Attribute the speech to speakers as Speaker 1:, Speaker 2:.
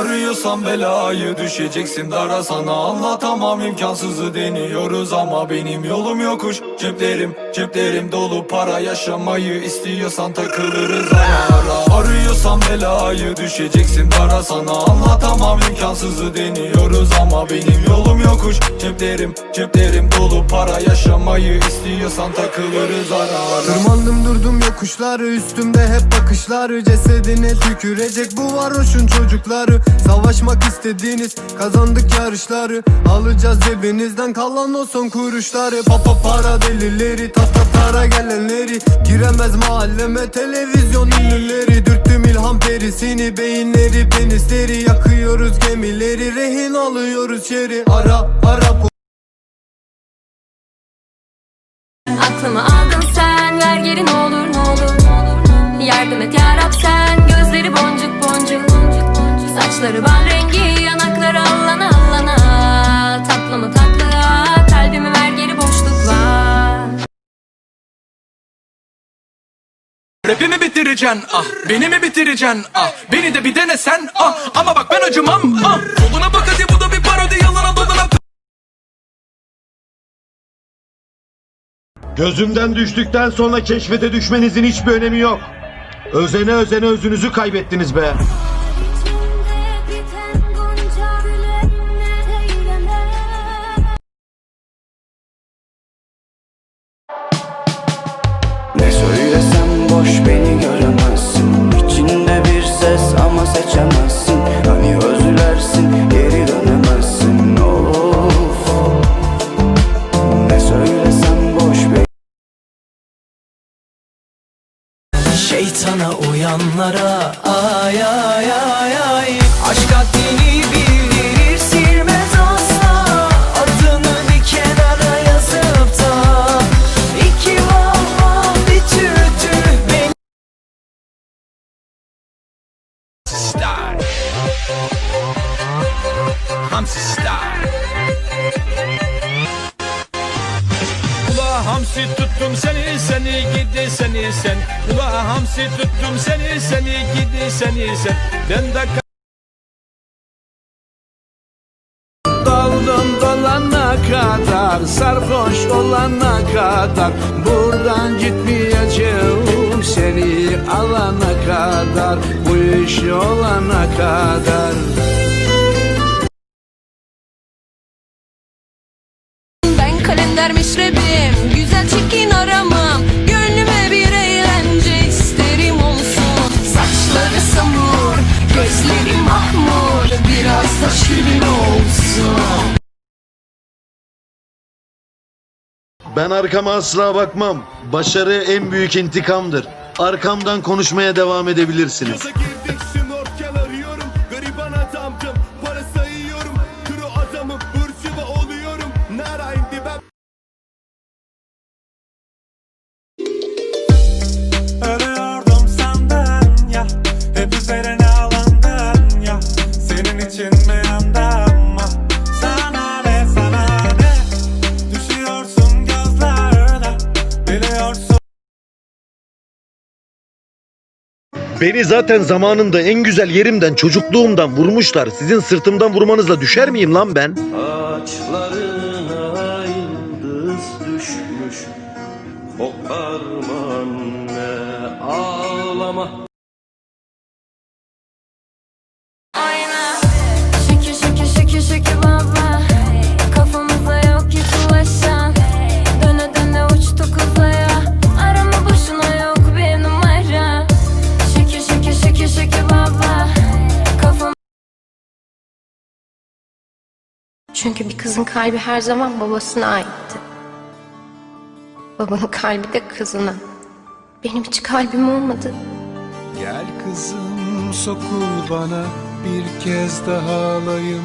Speaker 1: Arıyorsan belayı düşeceksin dara. Sana Anlatamam imkansızı deniyoruz ama benim yolum yokuş. Ceplerim ceplerim dolu para yaşamayı istiyorsan takılırız ara Arıyorsan belayı düşeceksin dara sana. Anlatamam imkansızı deniyoruz ama benim yolum yokuş. Ceplerim ceplerim dolu para yaşamayı istiyorsan takılırız ara ara.
Speaker 2: Tırmandım durdum yokuşları Üstümde hep bakışları. Cesedine tükürecek bu varoşun çocukları. Savaşmak istediğiniz kazandık yarışları. Alacağız cebinizden kalan o son kuruşları. Papa para delileri ta ta tara gelenleri. Giremez mahalleme televizyon ünlüleri. Dürttüm ilham perisini beyinleri penisleri Yakıyoruz gemileri rehin alıyoruz şeri Ara ara
Speaker 3: Aklımı aldın sen ver geri ne olur ne olur Yardım et yarab sen gözleri boncuk boncuk. Saçları bal
Speaker 1: Rapimi bitireceksin? Ah Beni mi bitireceksin? Ah Beni de bir dene sen ah. Ama bak ben acımam ah. Soluna bak hadi bu da bir parodi. Yalana dolana
Speaker 4: Gözümden düştükten sonra keşfete düşmenizin hiçbir önemi yok. Özene özene özünüzü kaybettiniz be.
Speaker 5: Ne söylesem boş beni göremezsin. İçinde bir ses ama seçemezsin. Hani özlersin geri dönemezsin. Of. Ne söylesem boş beni
Speaker 6: Şeytana uyanlara ay ay ay ay. Aşk haddini bildirir
Speaker 7: Ula hamsi tuttum seni seni gidi seni sen. Ula hamsi tuttum seni seni gidi seni sen. Ben de Daldım dolana kadar sarhoş olana kadar. Buradan gitmeyeceğim seni alana kadar Bu iş olana kadar
Speaker 3: kalender meşrebim Güzel çirkin aramam Gönlüme bir eğlence isterim olsun Saçları samur Gözleri mahmur Biraz da şirin olsun
Speaker 4: Ben arkama asla bakmam. Başarı en büyük intikamdır. Arkamdan konuşmaya devam edebilirsiniz. Beni zaten zamanında en güzel yerimden, çocukluğumdan vurmuşlar. Sizin sırtımdan vurmanızla düşer miyim lan ben?
Speaker 5: Ağaçlarına yıldız düşmüş Koparma anne ağlama
Speaker 8: Çünkü bir kızın kalbi her zaman babasına aitti. Babanın kalbi de kızına. Benim hiç kalbim olmadı.
Speaker 9: Gel kızım sokul bana Bir kez daha alayım